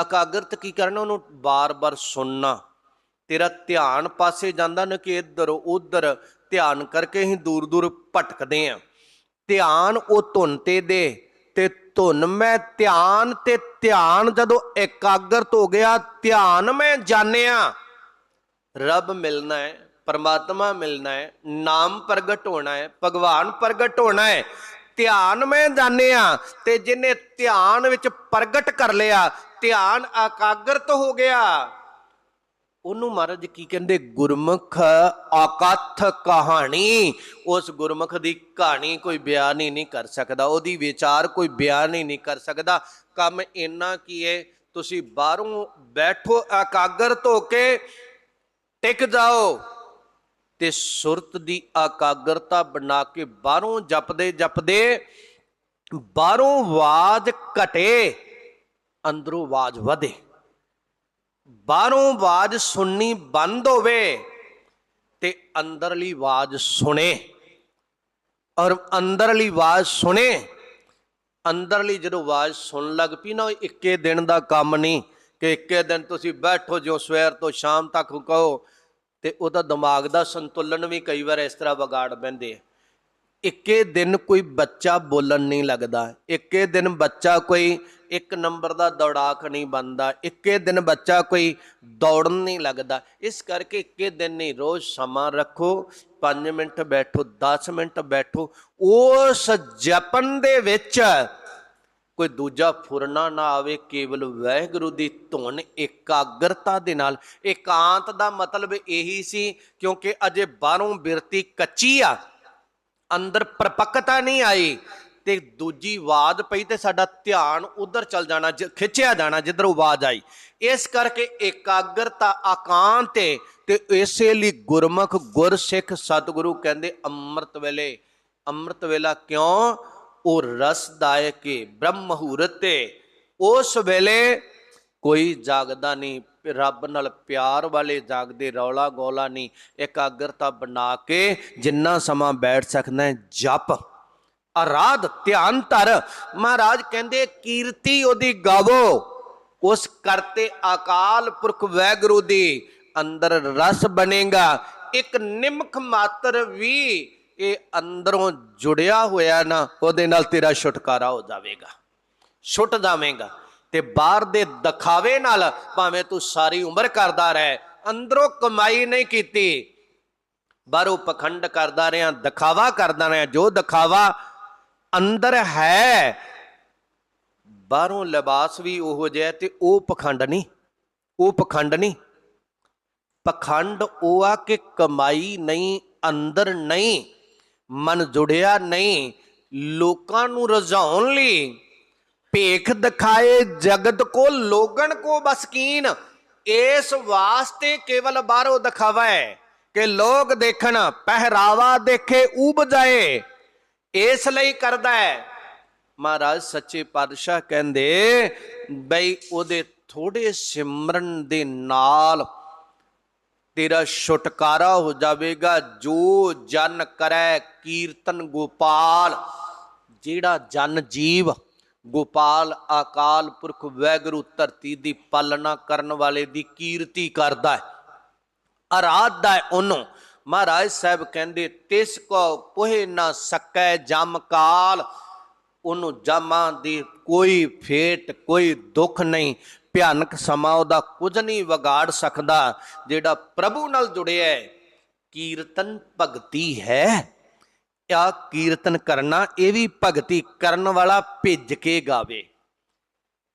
ਇਕਾਗਰਤ ਕੀ ਕਰਨਾ, ਉਹਨੂੰ ਬਾਰ-ਬਾਰ ਸੁਣਨਾ। ਤੇਰਾ ਧਿਆਨ ਪਾਸੇ ਜਾਂਦਾ, ਨਾ ਕਿ ਇੱਧਰ, ਉੱਧਰ, ਧਿਆਨ ਕਰਕੇ ਹੀ ਦੂਰ-ਦੂਰ ਭਟਕਦੇ ਆ। ਧਿਆਨ ਉਹ ਧੁਨ ਤੇ ਦੇ, ਤੇ ਧੁਨ ਮੈਂ ਧਿਆਨ, ਤੇ ਧਿਆਨ ਜਦੋਂ ਇਕਾਗਰਤ ਹੋ ਗਿਆ, ਧਿਆਨ ਮੈਂ ਜਾਣਿਆ। ਰੱਬ ਮਿਲਣਾ ਹੈ, ਪਰਮਾਤਮਾ ਮਿਲਣਾ ਹੈ, ਨਾਮ ਪ੍ਰਗਟ ਹੋਣਾ ਹੈ, ਭਗਵਾਨ ਪ੍ਰਗਟ ਹੋਣਾ ਹੈ। ਧਿਆਨ ਮੈਂ ਜਾਣਿਆ, ਤੇ ਜਿਹਨੇ ਧਿਆਨ ਵਿੱਚ ਪ੍ਰਗਟ ਕਰ ਲਿਆ ਧਿਆਨ ਇਕਾਗਰਤ ਹੋ ਗਿਆ। ਉਹਨੂੰ ਮਹਾਰਾਜ ਕੀ ਕਹਿੰਦੇ? ਗੁਰਮੁਖ ਆਕਥ ਕਹਾਣੀ। ਉਸ ਗੁਰਮੁਖ ਦੀ ਕਹਾਣੀ ਕੋਈ ਬਿਆਨ ਹੀ ਨਹੀਂ ਕਰ ਸਕਦਾ। ਉਹਦੀ ਵਿਚਾਰ ਕੋਈ ਬਿਆਨ ਹੀ ਨਹੀਂ ਕਰ ਸਕਦਾ। ਕੰਮ ਇੰਨਾ ਕੀ ਹੈ ਤੁਸੀਂ ਬਾਹਰੋਂ ਬੈਠੋ, ਇਕਾਗਰਤ ਹੋ ਕੇ ਟਿਕ ਜਾਓ। ਤੇ ਸੁਰਤ ਦੀ ਆਕਾਗਰਤਾ ਬਣਾ ਕੇ ਬਾਹਰੋਂ ਜਪਦੇ ਜਪਦੇ ਬਾਹਰੋਂ ਆਵਾਜ਼ ਘਟੇ। ਅੰਦਰੋਂ ਆਵਾਜ਼ ਵਧੇ। ਬਾਹਰੋਂ ਆਵਾਜ਼ ਸੁਣਨੀ ਬੰਦ ਹੋਵੇ ਤੇ ਅੰਦਰਲੀ ਆਵਾਜ਼ ਸੁਣੇ। ਔਰ ਅੰਦਰਲੀ ਆਵਾਜ਼ ਸੁਣੇ, ਅੰਦਰਲੀ ਜਦੋਂ ਆਵਾਜ਼ ਸੁਣਨ ਲੱਗ ਪਈ ਨਾ ਉਹ ਇੱਕੇ ਦਿਨ ਦਾ ਕੰਮ ਨਹੀਂ ਕਿ ਇੱਕੇ ਦਿਨ ਤੁਸੀਂ ਬੈਠੋ ਜੋ ਸਵੇਰ ਤੋਂ ਸ਼ਾਮ ਤੱਕ ਕਹੋ ਤੇ ਉਹਦਾ ਦਿਮਾਗ ਦਾ ਸੰਤੁਲਨ ਵੀ ਕਈ ਵਾਰ ਇਸ ਤਰ੍ਹਾਂ ਵਿਗਾੜ ਪੈਂਦੇ ਆ। ਇੱਕੇ ਦਿਨ ਕੋਈ ਬੱਚਾ ਬੋਲਣ ਨਹੀਂ ਲੱਗਦਾ। ਇੱਕੇ ਦਿਨ ਬੱਚਾ ਕੋਈ ਇੱਕ ਨੰਬਰ ਦਾ ਦੌੜਾਕ ਨਹੀਂ ਬਣਦਾ। ਇੱਕੇ ਦਿਨ ਬੱਚਾ ਕੋਈ ਦੌੜਨ ਨਹੀਂ ਲੱਗਦਾ। ਇਸ ਕਰਕੇ ਇੱਕੇ ਦਿਨ ਨਹੀਂ, ਰੋਜ਼ ਸਮਾਂ ਰੱਖੋ 5 ਮਿੰਟ ਬੈਠੋ 10 ਮਿੰਟ ਬੈਠੋ। ਉਸ ਜਪਨ ਦੇ ਵਿੱਚ ਕੋਈ ਦੂਜਾ ਫੁਰਨਾ ਨਾ ਆਵੇ, ਕੇਵਲ ਵਾਹਿਗੁਰੂ ਦੀ ਧੁਨ ਇਕਾਗਰਤਾ ਦੇ ਨਾਲ। ਇਕਾਂਤ ਦਾ ਮਤਲਬ ਇਹੀ ਸੀ, ਕਿਉਂਕਿ ਅਜੇ ਬਾਹਰੋਂ ਬਿਰਤੀ ਕੱਚੀ ਆ। ਅੰਦਰ ਪਰਪੱਕਤਾ ਨਹੀਂ ਆਈ ਤੇ ਦੂਜੀ ਆਵਾਜ਼ ਪਈ ਤੇ ਸਾਡਾ ਧਿਆਨ ਉਧਰ ਚਲ ਜਾਣਾ ਖਿੱਚਿਆ ਜਾਣਾ, ਜਿੱਧਰ ਆਵਾਜ਼ ਆਈ। ਇਸ ਕਰਕੇ ਇਕਾਗਰਤਾ ਆਕਾਂ ਤੇ ਤੇ ਇਸੇ ਲਈ ਗੁਰਮੁਖ ਗੁਰਸਿੱਖ ਸਤਿਗੁਰੂ ਕਹਿੰਦੇ, ਅੰਮ੍ਰਿਤ ਵੇਲੇ, ਅੰਮ੍ਰਿਤ ਵੇਲਾ ਕਿਉਂ? ਉਹ ਰਸਦਾਇਕ ਏ ਬ੍ਰਹਮ ਮੁਹੂਰਤ ਤੇ ਉਸ ਵੇਲੇ ਕੋਈ ਜਾਗਦਾ ਨਹੀਂ ਰੱਬ ਨਾਲ ਪਿਆਰ ਵਾਲੇ ਜਾਗਦੇ ਰੌਲਾ ਗੋਲਾ ਨਹੀਂ, ਇਕਾਗਰਤਾ ਬਣਾ ਕੇ ਜਿੰਨਾ ਸਮਾਂ ਬੈਠ ਸਕਦਾ ਹੈ, ਜਪ। ਆਰਾਧ ਧਿਆਨ ਧਰ। ਮਹਾਰਾਜ ਕਹਿੰਦੇ, ਕੀਰਤੀ ਉਹਦੀ ਗਾਵੋ। ਉਸ ਕਰਤੇ ਅਕਾਲ ਪੁਰਖ ਵੈਗੁਰੂ ਦੀ ਅੰਦਰ ਰਸ ਬਣੇਗਾ। ਇੱਕ ਨਿਮਖ ਮਾਤਰ ਵੀ ਇਹ ਅੰਦਰੋਂ ਜੁੜਿਆ ਹੋਇਆ ਨਾ, ਉਹਦੇ ਨਾਲ ਤੇਰਾ ਛੁਟਕਾਰਾ ਹੋ ਜਾਵੇਗਾ। ਛੁੱਟ ਜਾਵੇਂਗਾ। ਤੇ ਬਾਹਰ ਦੇ ਦਿਖਾਵੇ ਨਾਲ ਭਾਵੇਂ ਤੂੰ ਸਾਰੀ ਉਮਰ ਕਰਦਾ ਰਹਿ, ਅੰਦਰੋਂ ਕਮਾਈ ਨਹੀਂ ਕੀਤੀ। ਬਾਹਰੋਂ ਪਖੰਡ ਕਰਦਾ ਰਿਹਾ, ਦਿਖਾਵਾ ਕਰਦਾ ਰਿਹਾ, ਜੋ ਦਿਖਾਵਾ ਅੰਦਰ ਹੈ, ਬਾਹਰੋਂ ਲਿਬਾਸ ਵੀ ਉਹੋ ਜਿਹਾ ਤੇ ਉਹ ਪਖੰਡ ਨਹੀਂ, ਉਹ ਪਖੰਡ ਨਹੀਂ। ਪਖੰਡ ਉਹ ਆ ਕਿ ਕਮਾਈ ਨਹੀਂ, ਅੰਦਰ ਨਹੀਂ, ਮਨ ਜੁੜਿਆ ਨਹੀਂ, ਲੋਕਾਂ ਨੂੰ ਰਜ਼ਾਉਣ ਲਈ ਭੇਖ ਦਿਖਾਏ ਜਗਤ ਕੋ, ਲੋਗਣ ਕੋ ਬਸਕੀਨ ਇਸ ਵਾਸਤੇ ਕੇਵਲ ਬਾਹਰੋਂ ਦਿਖਾਵਾ ਹੈ ਕਿ ਲੋਕ ਦੇਖਣ, ਪਹਿਰਾਵਾ ਦੇਖੇ ਉਬ ਜਾਏ। ਇਸ ਲਈ ਕਰਦਾ ਹੈ। ਮਹਾਰਾਜ ਸੱਚੇ ਪਾਤਸ਼ਾਹ ਕਹਿੰਦੇ, ਬਈ ਉਹਦੇ ਥੋੜੇ ਸਿਮਰਨ ਦੇ ਨਾਲ ਤੇਰਾ ਛੁਟਕਾਰਾ ਹੋ ਜਾਵੇਗਾ। ਜੋ ਜਨ ਕਰੈ ਕੀਰਤਨ ਗੋਪਾਲ, ਜਿਹੜਾ ਜਨ ਜੀਵ ਗੋਪਾਲ ਆਕਾਲ ਪੁਰਖ ਵੈਗਰੂ ਧਰਤੀ ਦੀ ਪਾਲਣਾ ਕਰਨ ਵਾਲੇ ਦੀ ਕੀਰਤੀ ਕਰਦਾ ਹੈ। ਆਰਾਧਦਾ ਹੈ ਉਹਨੂੰ। ਮਹਾਰਾਜ ਸਾਹਿਬ ਕਹਿੰਦੇ, ਤਿਸ ਕੋ ਪੁਹਿ ਨਾ ਸਕੈ ਜਮ ਕਾਲ। ਉਹਨੂੰ ਜਾਮਾਂ ਦੀ ਕੋਈ ਫੇਟ, ਕੋਈ ਦੁੱਖ ਨਹੀਂ। ਭਿਆਨਕ ਸਮਾਂ ਉਹਦਾ ਕੁਝ ਨਹੀਂ ਵਿਗਾੜ ਸਕਦਾ। ਜਿਹੜਾ ਪ੍ਰਭੂ ਨਾਲ ਜੁੜਿਆ ਹੈ, ਕੀਰਤਨ ਭਗਤੀ ਹੈ। ਆ ਕੀਰਤਨ ਕਰਨਾ, ਇਹ ਵੀ ਭਗਤੀ ਕਰਨ ਵਾਲਾ ਭਿੱਜ ਕੇ ਗਾਵੇ।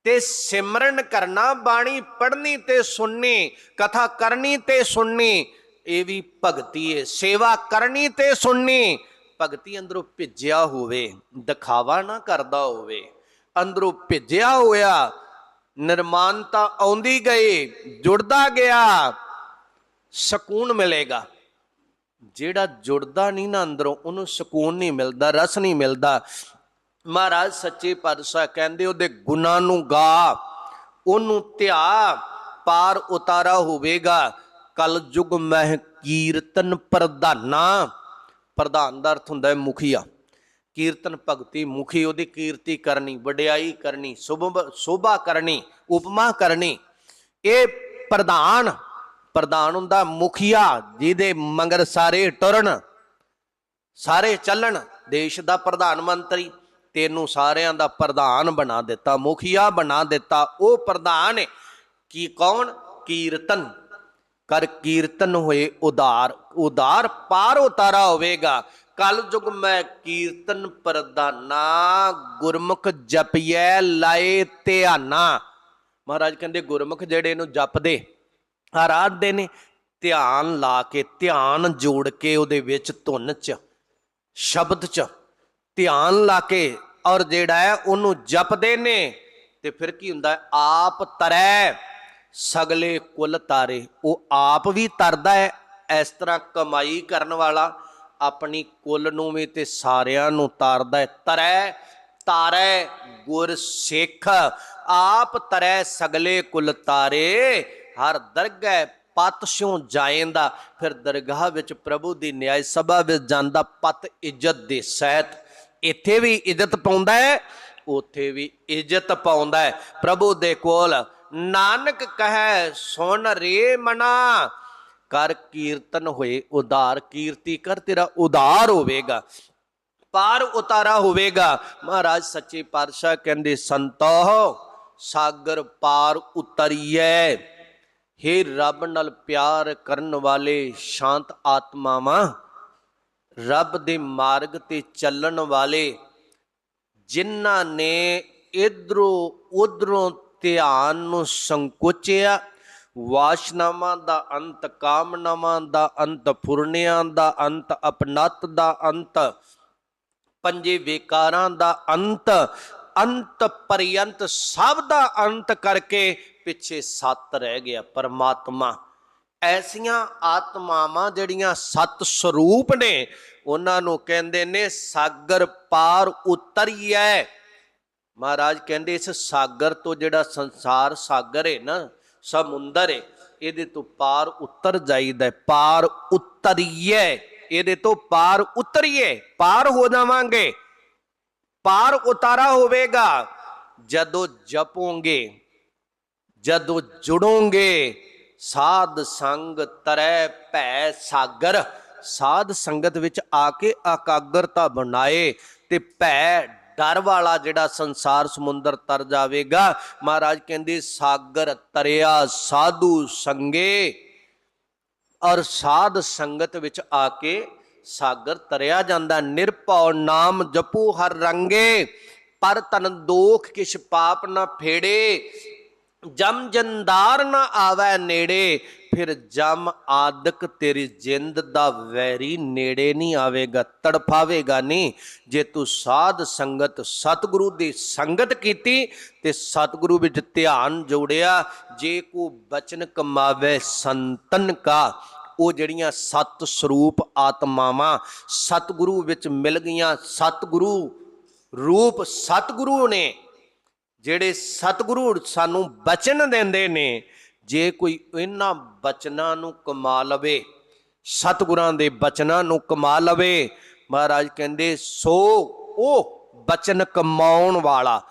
ਤੇ ਸਿਮਰਨ ਕਰਨਾ, ਬਾਣੀ ਪੜ੍ਹਨੀ ਤੇ ਸੁਣਨੀ, ਕਥਾ ਕਰਨੀ ਤੇ ਸੁਣਨੀ, ਇਹ ਵੀ ਭਗਤੀ ਹੈ ਸੇਵਾ ਕਰਨੀ ਤੇ ਸੁਣਨੀ, ਭਗਤੀ ਅੰਦਰੋਂ ਭਿੱਜਿਆ ਹੋਵੇ, ਦਿਖਾਵਾ ਨਾ ਕਰਦਾ ਹੋਵੇ। ਅੰਦਰੋਂ ਭਿੱਜਿਆ ਹੋਇਆ, ਨਿਰਮਾਨਤਾ ਆਉਂਦੀ ਗਈ, ਜੁੜਦਾ ਗਿਆ, ਸਕੂਨ ਮਿਲੇਗਾ। ਜਿਹੜਾ ਜੁੜਦਾ ਨਹੀਂ ਨਾ ਅੰਦਰੋਂ, ਉਹਨੂੰ ਸਕੂਨ ਨਹੀਂ ਮਿਲਦਾ, ਰਸ ਨਹੀਂ ਮਿਲਦਾ। ਮਹਾਰਾਜ ਸੱਚੇ ਪਾਤਸ਼ਾਹ ਕਹਿੰਦੇ, ਉਹਦੇ ਗੁਨਾਹ ਨੂੰ ਗਾ, ਉਹਨੂੰ ਧਿਆ, ਪਾਰ ਉਤਾਰਾ ਹੋਵੇਗਾ। ਕਲ ਯੁਗ ਮਹਿ ਕੀਰਤਨ ਪ੍ਰਧਾਨਾ। ਪ੍ਰਧਾਨ ਦਾ ਅਰਥ ਹੁੰਦਾ ਹੈ ਮੁਖੀਆ। ਕੀਰਤਨ ਭਗਤੀ ਮੁਖੀ, ਉਹਦੀ ਕੀਰਤੀ ਕਰਨੀ, ਵਡਿਆਈ ਕਰਨੀ ਸੁਭ ਸੋਭਾ ਕਰਨੀ, ਉਪਮਾ ਕਰਨੀ। ਇਹ ਪ੍ਰਧਾਨ ਪ੍ਰਧਾਨ ਹੁੰਦਾ ਮੁਖੀਆ, ਜਿਹਦੇ ਮੰਗਰ ਸਾਰੇ ਟੁਰਨ, ਸਾਰੇ ਚੱਲਣ। ਦੇਸ਼ ਦਾ ਪ੍ਰਧਾਨ ਮੰਤਰੀ ਤੈਨੂੰ ਸਾਰਿਆਂ ਦਾ ਪ੍ਰਧਾਨ ਬਣਾ ਦਿੱਤਾ, ਮੁਖੀਆ ਬਣਾ ਦਿੱਤਾ। ਉਹ ਪ੍ਰਧਾਨ ਹੈ। ਕੀ ਕੌਣ? ਕੀਰਤਨ। ਕਰ ਕੀਰਤਨ ਹੋਏ ਉਦਾਰ। ਉਦਾਰ ਪਾਰ ਉਤਾਰਾ ਹੋਵੇਗਾ। ਕਲ ਯੁਗ ਮੈਂ ਕੀਰਤਨ ਪ੍ਰਦਾਨਾ ਗੁਰਮੁਖ ਜਪਿਐ ਲਾਏ ਧਿਆਨਾ। ਮਹਾਰਾਜ ਕਹਿੰਦੇ ਗੁਰਮੁਖ ਜਿਹੜੇ ਇਹਨੂੰ ਜਪਦੇ ਆਰਾਧਦੇ ਨੇ, ਧਿਆਨ ਲਾ ਕੇ, ਧਿਆਨ ਜੋੜ ਕੇ ਉਹਦੇ ਵਿੱਚ ਧੁਨ ਚ, ਸ਼ਬਦ ਚ, ਧਿਆਨ ਲਾ ਕੇ ਔਰ ਜਿਹੜਾ ਹੈ ਉਹਨੂੰ ਜਪਦੇ ਨੇ, ਤੇ ਫਿਰ ਕੀ ਹੁੰਦਾ ਆਪ ਤਰੈ, ਸਗਲੇ ਕੁਲ ਤਾਰੇ। ਉਹ ਆਪ ਵੀ ਤਰਦਾ ਹੈ, ਇਸ ਤਰ੍ਹਾਂ ਕਮਾਈ ਕਰਨ ਵਾਲਾ ਆਪਣੀ ਕੁੱਲ ਨੂੰ ਵੀ ਤੇ ਸਾਰਿਆਂ ਨੂੰ ਤਾਰਦਾ ਹੈ। ਤਰੈ, ਤਾਰੈ ਗੁਰ ਸਿੱਖ ਆਪ ਤਰੈ, ਸਗਲੇ ਕੁਲ ਤਾਰੇ। ਹਰ ਦਰਗਹਿ ਪਤ ਸਿਉ ਜਾਏਂਦਾ, ਫਿਰ ਦਰਗਾਹ ਵਿੱਚ ਪ੍ਰਭੂ ਦੀ ਨਿਆਇ ਸਭਾ ਵਿੱਚ ਜਾਂਦਾ ਪਤ ਇੱਜ਼ਤ ਦੇ ਸਹਿਤ। ਇੱਥੇ ਵੀ ਇੱਜ਼ਤ ਪਾਉਂਦਾ ਹੈ, ਉੱਥੇ ਵੀ ਇੱਜ਼ਤ ਪਾਉਂਦਾ ਹੈ। ਪ੍ਰਭੂ ਦੇ ਕੋਲ ਨਾਨਕ ਕਹੈ, ਸੁਣ ਰੇ ਮਨਾ, ਕਰ ਕੀਰਤਨ ਹੋਏ ਉਧਾਰ, ਕੀਰਤੀ ਕਰ ਤੇਰਾ ਉਧਾਰ ਹੋਵੇਗਾ, ਪਾਰ ਉਤਾਰਾ ਹੋਵੇਗਾ। ਮਹਾਰਾਜ ਸੱਚੇ ਪਾਤਸ਼ਾਹ ਕਹਿੰਦੇ, ਸੰਤੋ, ਸਾਗਰ ਪਾਰ ਉਤਰੀਐ। ਹੇ ਰੱਬ ਨਾਲ ਪਿਆਰ ਕਰਨ ਵਾਲੇ ਸ਼ਾਂਤ ਆਤਮਾਵਾਂ, ਰੱਬ ਦੇ ਮਾਰਗ ਤੇ ਚੱਲਣ ਵਾਲੇ ਜਿਨ੍ਹਾਂ ਨੇ ਇਧਰੋਂ ਉਧਰੋਂ ਧਿਆਨ ਨੂੰ ਸੰਕੋਚਿਆ, ਵਾਸ਼ਨਾਵਾਂ ਦਾ ਅੰਤ, ਕਾਮਨਾਵਾਂ ਦਾ ਅੰਤ, ਫੁਰਨਿਆਂ ਦਾ ਅੰਤ, ਅਪਨਤ ਦਾ ਅੰਤ, ਪੰਜੇ ਵਿਕਾਰਾਂ ਦਾ ਅੰਤ ਅੰਤ ਪਰਯੰਤ ਸਭ ਦਾ ਅੰਤ ਕਰਕੇ ਪਿੱਛੇ ਸੱਤ ਰਹਿ ਗਿਆ ਪਰਮਾਤਮਾ। ਐਸੀਆਂ ਆਤਮਾਵਾਂ ਜਿਹੜੀਆਂ ਸਤ ਸਰੂਪ ਨੇ, ਉਹਨਾਂ ਨੂੰ ਕਹਿੰਦੇ ਨੇ ਸਾਗਰ ਪਾਰ ਉਤਰੀਐ। ਮਹਾਰਾਜ ਕਹਿੰਦੇ ਇਸ ਸਾਗਰ ਤੋਂ ਜਿਹੜਾ ਸੰਸਾਰ ਸਾਗਰ ਹੈ ਨਾ, ਸਮੁੰਦਰ ਹੈ ਇਹਦੇ ਤੋਂ ਪਾਰ ਉਤਰ ਜਾਈਦਾ ਪਾਰ ਉਤਰੀਏ ਇਹਦੇ ਤੋਂ ਪਾਰ ਉਤਰੀਏ, ਪਾਰ ਹੋ ਜਾਵਾਂਗੇ। ਪਾਰ ਉਤਾਰਾ ਹੋਵੇਗਾ। ਜਦੋਂ ਜਪੋਗੇ, ਜਦੋਂ ਜੁੜੋਗੇ, ਸਾਧ ਸੰਗ ਤਰੈ ਭੈ ਸਾਗਰ। ਸਾਧ ਸੰਗਤ ਵਿੱਚ ਆ ਕੇ ਆਕਾਗਰਤਾ ਬਣਾਏ ਤੇ ਭੈ ਡਰ ਵਾਲਾ ਜਿਹੜਾ ਸੰਸਾਰ ਸਮੁੰਦਰ ਤਰ ਜਾਵੇਗਾ। ਮਹਾਰਾਜ ਕਹਿੰਦੇ, ਸਾਗਰ ਤਰਿਆ ਸਾਧੂ ਸੰਗੇ। ਔਰ ਸਾਧ ਸੰਗਤ ਵਿੱਚ ਆ ਕੇ ਸਾਗਰ ਤਰਿਆ ਜਾਂਦਾ, ਨਿਰਭਉ ਨਾਮ ਜਪੂ ਹਰ ਰੰਗੇ, ਪਰ ਤਨ ਦੋਖ ਕਿਛ ਪਾਪ ਨਾ ਫੇੜੇ। ਜਮ ਜੰਦਾਰ ਨਾ ਆਵੈ ਨੇੜੇ, ਫਿਰ ਜਮ ਆਦਕ ਤੇਰੀ ਜਿੰਦ ਦਾ ਵੈਰੀ ਨੇੜੇ ਨਹੀਂ ਆਵੇਗਾ, ਤੜਫਾਵੇਗਾ ਨਹੀਂ ਜੇ ਤੂੰ ਸਾਧ ਸੰਗਤ, ਸਤਿਗੁਰੂ ਦੀ ਸੰਗਤ ਕੀਤੀ, ਤੇ ਸਤਿਗੁਰੂ ਵਿੱਚ ਧਿਆਨ ਜੋੜਿਆ, ਜੇ ਕੋ ਬਚਨ ਕਮਾਵੇ ਸੰਤਨ ਕਾ। ਉਹ ਜਿਹੜੀਆਂ ਸਤ ਸਰੂਪ ਆਤਮਾਵਾਂ ਸਤਿਗੁਰੂ ਵਿੱਚ ਮਿਲ ਗਈਆਂ, ਸਤਿਗੁਰੂ ਰੂਪ ਸਤਿਗੁਰੂ ਨੇ, ਜਿਹੜੇ ਸਤਿਗੁਰੂ ਸਾਨੂੰ ਬਚਨ ਦਿੰਦੇ ਨੇ, ਜੇ ਕੋਈ ਇਹਨਾਂ ਬਚਨਾਂ ਨੂੰ ਕਮਾ ਲਵੇ, ਸਤਿਗੁਰਾਂ ਦੇ ਬਚਨਾਂ ਨੂੰ ਕਮਾ ਲਵੇ, ਮਹਾਰਾਜ ਕਹਿੰਦੇ, ਸੋ ਉਹ ਬਚਨ ਕਮਾਉਣ ਵਾਲਾ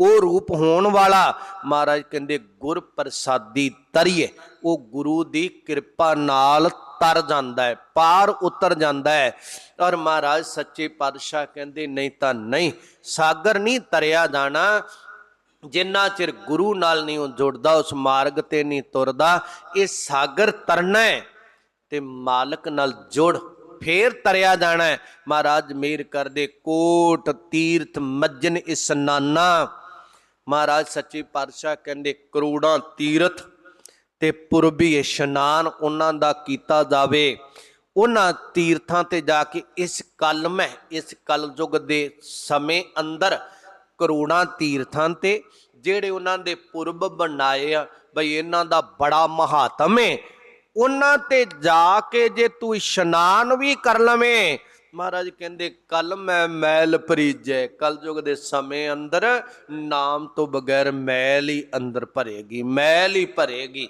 ਉਹ ਰੂਪ ਹੋਣ ਵਾਲਾ, ਮਹਾਰਾਜ ਕਹਿੰਦੇ ਗੁਰ ਪ੍ਰਸਾਦੀ ਤਰੀਏ, ਉਹ ਗੁਰੂ ਦੀ ਕਿਰਪਾ ਨਾਲ ਤਰ ਜਾਂਦਾ ਹੈ, ਪਾਰ ਉਤਰ ਜਾਂਦਾ ਹੈ। ਔਰ ਮਹਾਰਾਜ ਸੱਚੇ ਪਾਤਸ਼ਾਹ ਕਹਿੰਦੇ, ਨਹੀਂ ਤਾਂ ਨਹੀਂ, ਸਾਗਰ ਨਹੀਂ ਤਰਿਆ ਜਾਣਾ, ਜਿੰਨਾ ਚਿਰ ਗੁਰੂ ਨਾਲ ਨਹੀਂ ਉਹ ਜੁੜਦਾ, ਉਸ ਮਾਰਗ ਤੇ ਨਹੀਂ ਤੁਰਦਾ, ਇਹ ਸਾਗਰ ਤਰਨਾ ਹੈ, ਤੇ ਮਾਲਕ ਨਾਲ ਜੁੜ, ਫੇਰ ਤਰਿਆ ਜਾਣਾ ਹੈ। ਮਹਾਰਾਜ ਮੇਰ ਕਰਦੇ, ਕੋਟ, ਤੀਰਥ, ਮੱਜਨ ਇਸਨਾਨਾ ਮਹਾਰਾਜ ਸੱਚੇ ਪਾਤਸ਼ਾਹ ਕਹਿੰਦੇ ਕਰੋੜਾਂ ਤੀਰਥ ਤੇ ਪੁਰਬੀ ਇਸ਼ਨਾਨ ਉਹਨਾਂ ਦਾ ਕੀਤਾ ਜਾਵੇ। ਉਹਨਾਂ ਤੀਰਥਾਂ ਤੇ ਜਾ ਕੇ ਇਸ ਕਲਮ ਹੈ ਇਸ ਕਲਯੁਗ ਦੇ ਸਮੇਂ ਅੰਦਰ ਕਰੋੜਾਂ ਤੀਰਥਾਂ ਤੇ ਜਿਹੜੇ ਉਹਨਾਂ ਦੇ ਪੁਰਬ ਬਣਾਏ ਆ, ਬਈ ਇਹਨਾਂ ਦਾ ਬੜਾ ਮਹਾਤਮ ਹੈ ਉਹਨਾਂ ਤੇ ਜਾ ਕੇ ਜੇ ਤੂੰ ਇਸ਼ਨਾਨ ਵੀ ਕਰ ਲਵੇਂ ਮਹਾਰਾਜ ਕਹਿੰਦੇ ਕਲ ਮੈਂ ਮੈਲ ਪਰੀਜੈ ਕਲਯੁਗ ਦੇ ਸਮੇਂ ਅੰਦਰ ਨਾਮ ਤੋਂ ਬਗੈਰ ਮੈਲ ਹੀ ਅੰਦਰ ਭਰੇਗੀ, ਮੈਲ ਹੀ ਭਰੇਗੀ।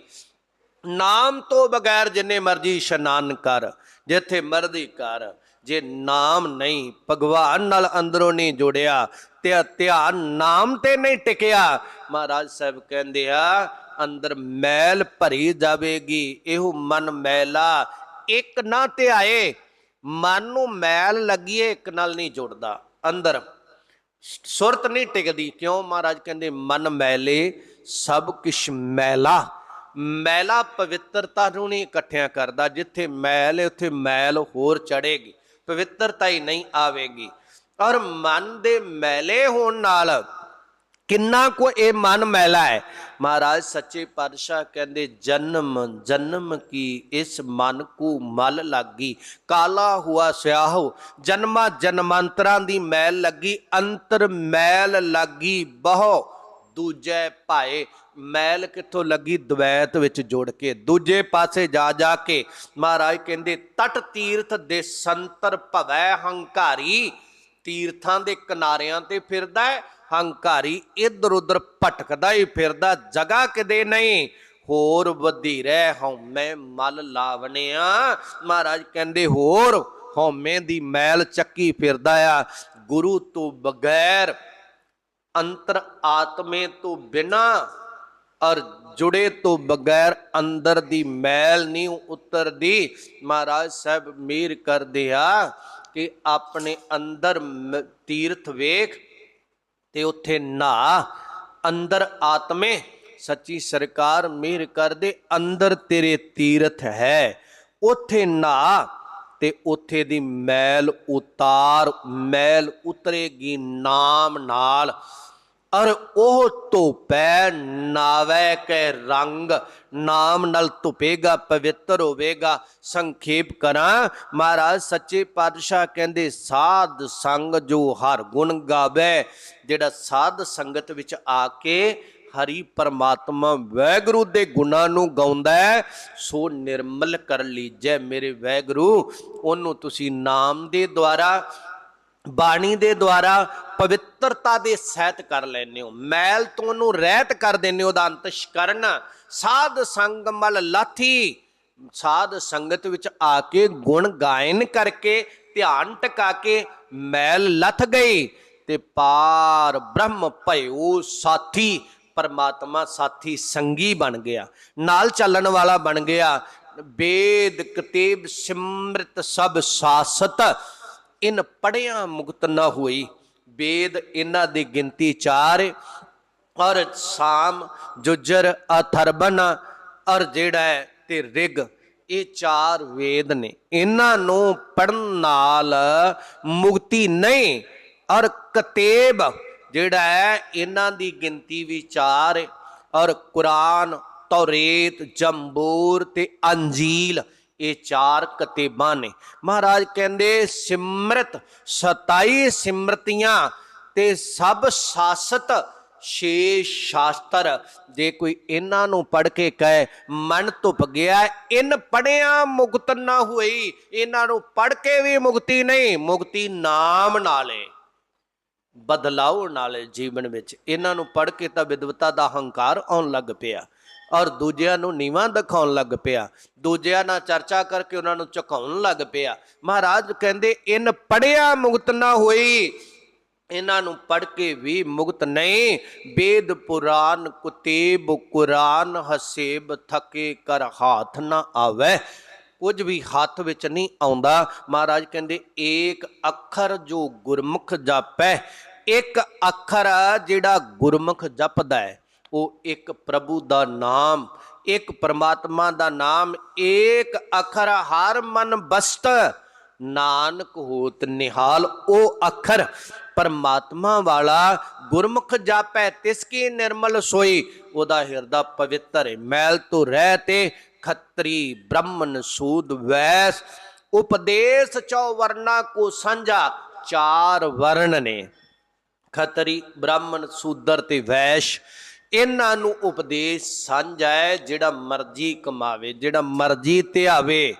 ਨਾਮ ਤੋਂ ਬਗੈਰ ਜਿੰਨੇ ਮਰਜ਼ੀ ਇਸ਼ਨਾਨ ਕਰ, ਜਿੱਥੇ ਮਰਜ਼ੀ ਕਰ, ਜੇ ਨਾਮ ਨਹੀਂ, ਭਗਵਾਨ ਨਾਲ ਅੰਦਰੋਂ ਨਹੀਂ ਜੁੜਿਆ, ਤੇ ਧਿਆਨ ਨਾਮ ਤੇ ਨਹੀਂ ਟਿਕਿਆ। ਮਹਾਰਾਜ ਸਾਹਿਬ ਕਹਿੰਦੇ ਆ, ਅੰਦਰ ਮੈਲ ਭਰੀ ਜਾਵੇਗੀ, ਇਹੋ ਮਨ ਮੈਲਾ ਇੱਕ ਨਾ ਧਿਆਏ ਮਨ ਨੂੰ ਮੈਲ ਲੱਗੀਏ, ਇੱਕ ਨਾਲ ਨਹੀਂ ਜੁੜਦਾ, ਅੰਦਰ। ਸੁਰਤ ਨਹੀਂ ਟਿਕਦੀ, ਕਿਉਂ? ਮਹਾਰਾਜ ਕਹਿੰਦੇ, ਮਨ ਮੈਲੇ, ਸਭ ਕਿਛ ਮੈਲਾ। ਮੈਲਾ ਪਵਿੱਤਰਤਾ ਨੂੰ ਨਹੀਂ ਇਕੱਠਿਆਂ ਕਰਦਾ, ਜਿੱਥੇ ਮੈਲ ਹੈ, ਉੱਥੇ ਮੈਲ ਹੋਰ ਚੜੇਗੀ ਪਵਿੱਤਰਤਾ ਹੀ ਨਹੀਂ ਆਵੇਗੀ। ਔਰ ਮਨ ਦੇ ਮੈਲੇ ਹੋਣ ਨਾਲ ਕਿੰਨਾ ਕੋ ਇਹ ਮਨ ਮੈਲਾ ਹੈ? ਮਹਾਰਾਜ, ਸੱਚੇ ਪਾਤਸ਼ਾਹ ਕਹਿੰਦੇ, ਜਨਮ ਜਨਮ ਕੀ ਇਸ ਮਨ ਕੋ ਮਲ ਲੱਗੀ? ਕਾਲਾ ਹੁਆ ਸਿਆਹੋ, ਜਨਮਾਂ ਜਨਮਾਂਤਰਾਂ ਦੀ ਮੈਲ ਲੱਗੀ, ਅੰਤਰ ਮੈਲ ਲੱਗੀ ਬਹੁ, ਦੂਜੇ ਭਾਏ ਮੈਲ ਕਿੱਥੋਂ ਲੱਗੀ? ਦਵੈਤ ਵਿੱਚ ਜੁੜ ਕੇ, ਦੂਜੇ ਪਾਸੇ ਜਾ ਜਾ ਕੇ। ਮਹਾਰਾਜ ਕਹਿੰਦੇ, ਤਟ ਤੀਰਥ ਦੇ ਸੰਤਰ ਭਵੈ ਹੰਕਾਰੀ, ਤੀਰਥਾਂ ਦੇ ਕਿਨਾਰਿਆਂ ਤੇ ਫਿਰਦਾ ਹੈ ਹੰਕਾਰੀ ਇਧਰ ਉਧਰ ਭਟਕਦਾ ਹੀ ਫਿਰਦਾ, ਜਗ੍ਹਾ ਕਿਤੇ ਨਹੀਂ। ਹੋਰ ਵਧੇਰੇ ਹਉਮੈ ਮਲ ਲਾਵਣਿਆ। ਮਹਾਰਾਜ ਕਹਿੰਦੇ, ਹੋਰ ਹਉਮੈ ਦੀ ਮੈਲ ਚੱਕੀ ਫਿਰਦਾ ਆ। ਗੁਰੂ ਤੋਂ ਬਗੈਰ ਅੰਤਰ ਆਤਮੇ ਤੋਂ ਬਿਨਾ ਔਰ ਜੁੜੇ ਤੋਂ ਬਗੈਰ ਅੰਦਰ ਦੀ ਮੈਲ ਨਹੀਂ ਉਤਰਦੀ। ਮਹਾਰਾਜ ਸਾਹਿਬ ਮੇਰ ਕਰਦੇ ਆ ਕਿ ਆਪਣੇ ਅੰਦਰ ਤੀਰਥ ਵੇਖ ਤੇ ਉੱਥੇ ਨਹਾ ਅੰਦਰ ਆਤਮੇ, ਸੱਚੀ ਸਰਕਾਰ ਮਿਹਰ ਕਰਦੇ ਅੰਦਰ ਤੇਰੇ ਤੀਰਥ ਹੈ। ਉੱਥੇ ਨਹਾ ਤੇ ਉੱਥੇ ਦੀ ਮੈਲ ਉਤਾਰ, ਮੈਲ ਉਤਰੇਗੀ ਨਾਮ ਨਾਲ। ਔਰ ਉਹ ਧੋਪੈ ਨਾਵੇ ਕੇ ਰੰਗ, ਨਾਮ ਨਾਲ ਧੁਪੇਗਾ, ਪਵਿੱਤਰ ਹੋਵੇਗਾ। ਸੰਖੇਪ ਕਰਾਂ, ਮਹਾਰਾਜ ਸੱਚੇ ਪਾਤਸ਼ਾਹ ਕਹਿੰਦੇ, ਸਾਧ ਸੰਗ ਜੋ ਹਰ ਗੁਣ ਗਾਵੇ, ਜਿਹੜਾ ਸਾਧ ਸੰਗਤ ਵਿੱਚ ਆ ਕੇ ਹਰੀ ਪਰਮਾਤਮਾ ਵੈਗੁਰੂ ਦੇ ਗੁਣਾਂ ਨੂੰ ਗਾਉਂਦਾ ਸੋ ਨਿਰਮਲ ਕਰ ਲੀਜੈ ਮੇਰੇ ਵੈਗੁਰੂ। ਉਹਨੂੰ ਤੁਸੀਂ ਨਾਮ ਦੇ ਦੁਆਰਾ ਬਾਣੀ ਦੇ ਦੁਆਰਾ ਪਵਿੱਤਰਤਾ ਦੇ ਸਹਿਤ ਕਰ ਲੈਨੇ ਹੋ। ਮੈਲ ਤੋਂ ਉਹਨੂੰ ਰਹਿਤ ਕਰ ਦਿੰਦੇ ਹੋ, ਉਹਦਾ ਅੰਤਸ਼ਕਰਨ ਸਾਧ ਸੰਗ ਮਲ ਲਾਥੀ। ਸਾਧ ਸੰਗਤ ਵਿੱਚ ਆ ਕੇ ਗੁਣ ਗਾਇਨ ਕਰਕੇ, ਧਿਆਨ ਟਿਕਾ ਕੇ ਮੈਲ ਲਥ ਗਈ ਤੇ ਪਾਰ ਬ੍ਰਹਮ ਭਇਓ ਸਾਥੀ, ਪਰਮਾਤਮਾ ਸਾਥੀ ਸੰਗੀ ਬਣ ਗਿਆ। ਨਾਲ ਚੱਲਣ ਵਾਲਾ ਬਣ ਗਿਆ। ਵੇਦ, ਕਤੇਬ, ਸਿਮਰਤ ਸਭ ਸਾਸਤ। ਇਨ ਪੜਿਆ ਮੁਕਤ ਨਾ ਹੋਈ। ਵੇਦ ਇਹਨਾਂ ਦੀ ਗਿਣਤੀ ਚਾਰ ਹੈ ਔਰ ਸਾਮ, ਜੁਜਰ ਅਥਰਬਨ ਔਰ ਜਿਹੜਾ ਹੈ ਤੇ ਰਿਗ, ਇਹ ਚਾਰ ਵੇਦ ਨੇ। ਇਹਨਾਂ ਨੂੰ ਪੜਨ ਨਾਲ ਮੁਕਤੀ ਨਹੀਂ, ਔਰ ਕਤੇਬ ਜਿਹੜਾ ਹੈ ਇਹਨਾਂ ਦੀ ਗਿਣਤੀ ਵੀ ਚਾਰ ਹੈ ਔਰ ਕੁਰਾਨ, ਤੌਰੇਤ, ਜੰਬੂਰ ਤੇ ਅੰਜੀਲ ਇਹ ਚਾਰ ਕਤੇਬਾਂ ਨੇ। ਮਹਾਰਾਜ ਕਹਿੰਦੇ, ਸਿਮਰਤ 27 ਸਿਮਰਤੀਆਂ ਤੇ ਸਭ ਸਾਸਤ ਛੇ ਸ਼ਾਸਤਰ। ਜੇ ਕੋਈ ਇਹਨਾਂ ਨੂੰ ਪੜ ਕੇ ਕਹੇ, ਮਨ ਧੁੱਪ ਗਿਆ, ਇਨ ਪੜਿਆ ਮੁਕਤ ਨਾ ਹੋਈ। ਇਹਨਾਂ ਨੂੰ ਪੜ ਕੇ ਵੀ ਮੁਕਤੀ ਨਹੀਂ, ਮੁਕਤੀ ਨਾਮ ਨਾਲੇ, ਬਦਲਾਓ ਨਾਲੇ ਜੀਵਨ ਵਿੱਚ। ਇਹਨਾਂ ਨੂੰ ਪੜ ਕੇ ਤਾਂ ਵਿਦਵਤਾ ਦਾ ਹੰਕਾਰ ਆਉਣ ਲੱਗ ਪਿਆ। ਔਰ ਦੂਜਿਆਂ ਨੂੰ ਨੀਵਾਂ ਦਿਖਾਉਣ ਲੱਗ ਪਿਆ। ਦੂਜਿਆਂ ਨਾਲ ਚਰਚਾ ਕਰਕੇ ਉਹਨਾਂ ਨੂੰ ਝੁਕਾਉਣ ਲੱਗ ਪਿਆ। ਮਹਾਰਾਜ ਕਹਿੰਦੇ, ਇਨ ਪੜਿਆ ਮੁਕਤ ਨਾ ਹੋਈ। ਇਹਨਾਂ ਨੂੰ ਪੜ ਕੇ ਵੀ ਮੁਕਤ ਨਹੀਂ। ਵੇਦ ਪੁਰਾਨ ਕੁਤੇਬ ਕੁਰਾਨ ਹਸੇਬ ਥਕੇ ਕਰ ਹਾਥ ਨਾ ਆਵੇ। ਕੁਝ ਵੀ ਹੱਥ ਵਿੱਚ ਨਹੀਂ ਆਉਂਦਾ। ਮਹਾਰਾਜ ਕਹਿੰਦੇ, ਏਕ ਅੱਖਰ ਜੋ ਗੁਰਮੁਖ ਜਾਪੈ, ਇੱਕ ਅੱਖਰ ਜਿਹੜਾ ਗੁਰਮੁਖ ਜਪਦਾ ਹੈ। ਉਹ ਇੱਕ ਪ੍ਰਭੂ ਦਾ ਨਾਮ, ਇੱਕ ਪਰਮਾਤਮਾ ਦਾ ਨਾਮ, ਏਕ ਅੱਖਰ ਹਰ ਮਨ ਬਸਤ। ਨਾਨਕ ਹੋਤ ਨਿਹਾਲ ਉਹ ਅੱਖਰ। ਪਰਮਾਤਮਾ ਵਾਲਾ ਗੁਰਮੁਖ ਜਾਪੈ, ਤਿਸ ਕੀ ਨਿਰਮਲ ਸੋਈ। ਉਹਦਾ ਹਿਰਦਾ ਪਵਿੱਤਰ ਹੈ ਮੈਲ ਤੋਂ ਰਹਿ ਤੇ ਖੱਤਰੀ ਬ੍ਰਹਮਨ ਸੂਦ ਵੈਸ। ਉਪਦੇਸ਼ ਚੌ ਵਰਨਾ ਕੋ ਸੰਜਾ ਚਾਰ ਵਰਣ ਨੇ। ਖੱਤਰੀ ਬ੍ਰਾਹਮਣ ਸੂਦਰ ਤੇ ਵੈਸ਼। ਇਹਨਾਂ ਨੂੰ ਉਪਦੇਸ਼ ਸਾਂਝਾ ਹੈ, ਜਿਹੜਾ ਮਰਜ਼ੀ ਕਮਾਵੇ, ਜਿਹੜਾ ਮਰਜ਼ੀ ਧਿਆਵੇ।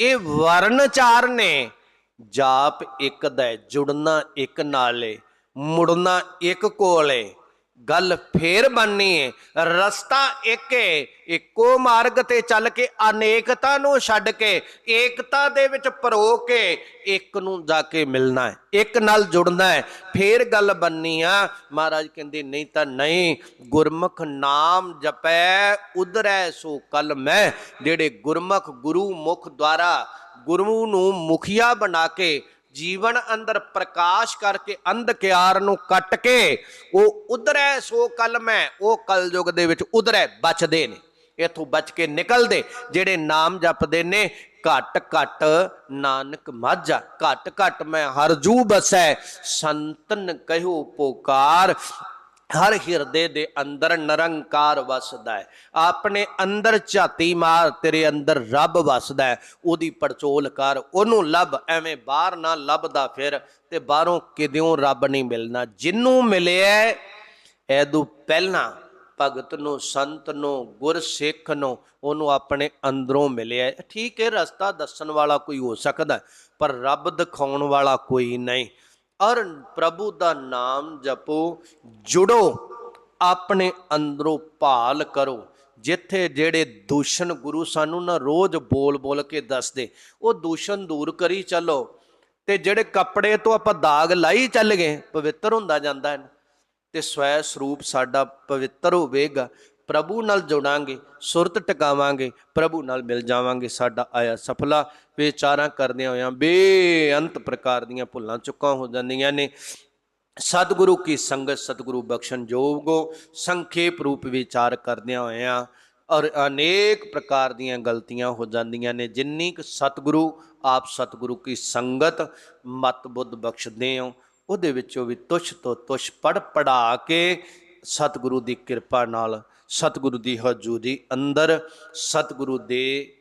ਇਹ ਵਰਨ ਚਾਰ ਨੇ। ਜਾਪ ਇੱਕ ਦਾ ਜੁੜਨਾ ਇੱਕ ਨਾਲੇ ਮੁੜਨਾ ਇੱਕ ਕੋਲੇ ਗੱਲ ਫੇਰ ਬਣਨੀ ਹੈ ਰਸਤਾ ਇੱਕ ਹੈ ਇੱਕੋ ਮਾਰਗ ਤੇ ਚੱਲ ਕੇ ਅਨੇਕਤਾ ਨੂੰ ਛੱਡ ਕੇ, ਏਕਤਾ ਦੇ ਵਿੱਚ ਪਰੋ ਕੇ ਇੱਕ ਨੂੰ ਜਾ ਕੇ ਮਿਲਣਾ ਹੈ ਇੱਕ ਨਾਲ ਜੁੜਨਾ ਹੈ ਫੇਰ ਗੱਲ ਬਣਨੀ ਆ। ਮਹਾਰਾਜ ਕਹਿੰਦੇ, ਨਹੀਂ ਤਾਂ ਨਹੀਂ, ਗੁਰਮੁਖ ਨਾਮ ਜਪੈ, ਉਧਰੈ ਸੋ ਕਲ ਮੈਂ। ਜਿਹੜੇ ਗੁਰਮੁਖ ਗੁਰੂ ਮੁਖ ਦੁਆਰਾ ਗੁਰੂ ਨੂੰ ਮੁਖੀਆ ਬਣਾ ਕੇ ਜੀਵਨ ਅੰਦਰ ਪ੍ਰਕਾਸ਼ ਕਰਕੇ ਅੰਧਕਿਆਰ ਨੂੰ ਕੱਟ ਕੇ ਉਹ ਉਧਰੈ, ਸੋ ਕਲ ਮੈਂ, ਉਹ ਕਲਯੁਗ ਦੇ ਵਿੱਚ ਉਧਰੈ, ਬਚਦੇ ਨੇ। ਇਥੋਂ ਬਚ ਕੇ ਨਿਕਲਦੇ, ਜਿਹੜੇ ਨਾਮ ਜਪਦੇ ਨੇ, ਘਟ ਘਟ ਨਾਨਕ ਮਾਝਾ ਘਟ ਘਟ ਮੈਂ ਹਰਜੂ ਬਸੈ, ਸੰਤਨ ਕਹਿਓ ਪੁਕਾਰ। ਹਰ ਹਿਰਦੇ ਦੇ ਅੰਦਰ ਨਿਰੰਕਾਰ ਵਸਦਾ ਹੈ। ਆਪਣੇ ਅੰਦਰ ਝਾਤੀ ਮਾਰ ਤੇਰੇ ਅੰਦਰ ਰੱਬ ਵਸਦਾ ਹੈ। ਉਹਦੀ ਪੜਚੋਲ ਕਰ, ਉਹਨੂੰ ਲੱਭ, ਐਵੇਂ ਬਾਹਰ ਨਾ ਲੱਭਦਾ ਫਿਰ ਤੇ ਬਾਹਰੋਂ ਕਿਦਿਓਂ ਰੱਬ ਨਹੀਂ ਮਿਲਣਾ। ਜਿੰਨੂੰ ਮਿਲਿਆ ਐਦੋਂ ਪਹਿਲਾਂ ਭਗਤ ਨੂੰ, ਸੰਤ ਨੂੰ, ਗੁਰਸਿੱਖ ਨੂੰ ਉਹਨੂੰ ਆਪਣੇ ਅੰਦਰੋਂ ਮਿਲਿਆ ਠੀਕ ਹੈ, ਰਸਤਾ ਦੱਸਣ ਵਾਲਾ ਕੋਈ ਹੋ ਸਕਦਾ ਪਰ ਰੱਬ ਦਿਖਾਉਣ ਵਾਲਾ ਕੋਈ ਨਹੀਂ। ਔਰ ਪ੍ਰਭੂ ਦਾ ਨਾਮ ਜਪੋ, ਜੁੜੋ, ਆਪਣੇ ਅੰਦਰੋਂ ਭਾਲ ਕਰੋ। ਜਿੱਥੇ ਜਿਹੜੇ ਦੂਸ਼ਣ ਗੁਰੂ ਸਾਨੂੰ ਨਾ ਰੋਜ਼ ਬੋਲ ਬੋਲ ਕੇ ਦੱਸਦੇ, ਉਹ ਦੂਸ਼ਣ ਦੂਰ ਕਰੀ ਚੱਲੋ। ਤੇ ਜਿਹੜੇ ਕੱਪੜੇ ਤੋਂ ਆਪਾਂ ਦਾਗ ਲਾਈ ਚੱਲ ਗਏ, ਪਵਿੱਤਰ ਹੁੰਦਾ ਜਾਂਦਾ ਹੈ ਤੇ ਸਵੈ ਸਰੂਪ ਸਾਡਾ ਪਵਿੱਤਰ ਹੋਵੇਗਾ। ਪ੍ਰਭੂ ਨਾਲ ਜੁੜਾਂਗੇ, ਸੁਰਤ ਟਿਕਾਵਾਂਗੇ, ਪ੍ਰਭੂ ਨਾਲ ਮਿਲ ਜਾਵਾਂਗੇ, ਸਾਡਾ ਆਇਆ ਸਫਲਾ। ਵਿਚਾਰਾਂ ਕਰਦਿਆਂ ਹੋਇਆਂ ਬੇਅੰਤ ਪ੍ਰਕਾਰ ਦੀਆਂ ਭੁੱਲਾਂ ਚੁੱਕਾਂ ਹੋ ਜਾਂਦੀਆਂ ਨੇ। ਸਤਿਗੁਰੂ ਕੀ ਸੰਗਤ, ਸਤਿਗੁਰੂ ਬਖਸ਼ਣ ਜੋਗੋ, ਸੰਖੇਪ ਰੂਪ ਵਿਚਾਰ ਕਰਦਿਆਂ ਹੋਇਆਂ ਔਰ ਅਨੇਕ ਪ੍ਰਕਾਰ ਦੀਆਂ ਗਲਤੀਆਂ ਹੋ ਜਾਂਦੀਆਂ ਨੇ। ਜਿੰਨੀ ਕੁ ਸਤਿਗੁਰੂ, ਆਪ ਸਤਿਗੁਰੂ ਕੀ ਸੰਗਤ ਮਤ ਬੁੱਧ ਬਖਸ਼ਦੇ ਹੋ, ਉਹਦੇ ਵਿੱਚੋਂ ਵੀ ਤੁਛ ਤੋਂ ਤੁਛ ਪੜ ਪੜਾ ਕੇ ਸਤਿਗੁਰੂ ਦੀ ਕਿਰਪਾ ਨਾਲ ਸਤਿਗੁਰੂ ਦੀ ਹਜ਼ੂਰੀ ਅੰਦਰ ਸਤਿਗੁਰੂ ਦੇ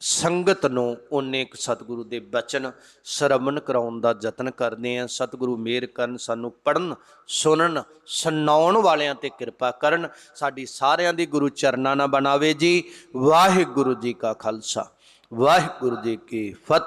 ਸੰਗਤ ਨੂੰ ਉਹਨੇ ਇੱਕ ਸਤਿਗੁਰੂ ਦੇ ਬਚਨ, ਸ਼ਰਵਣ ਕਰਾਉਣ ਦਾ ਯਤਨ ਕਰਦੇ ਆ ਸਤਿਗੁਰੂ ਮੇਰ ਕਰਨ, ਸਾਨੂੰ ਪੜਨ ਸੁਣਨ, ਸੁਣਾਉਣ ਵਾਲਿਆਂ ਤੇ ਕਿਰਪਾ ਕਰਨ। ਸਾਡੀ ਸਾਰਿਆਂ ਦੀ ਗੁਰੂ ਚਰਨਾਂ ਨਾਲ ਬਣਾਵੇ ਜੀ। ਵਾਹਿਗੁਰੂ ਜੀ ਕਾ ਖਾਲਸਾ। ਵਾਹਿਗੁਰੂ ਜੀ ਕੀ ਫਤਿਹ।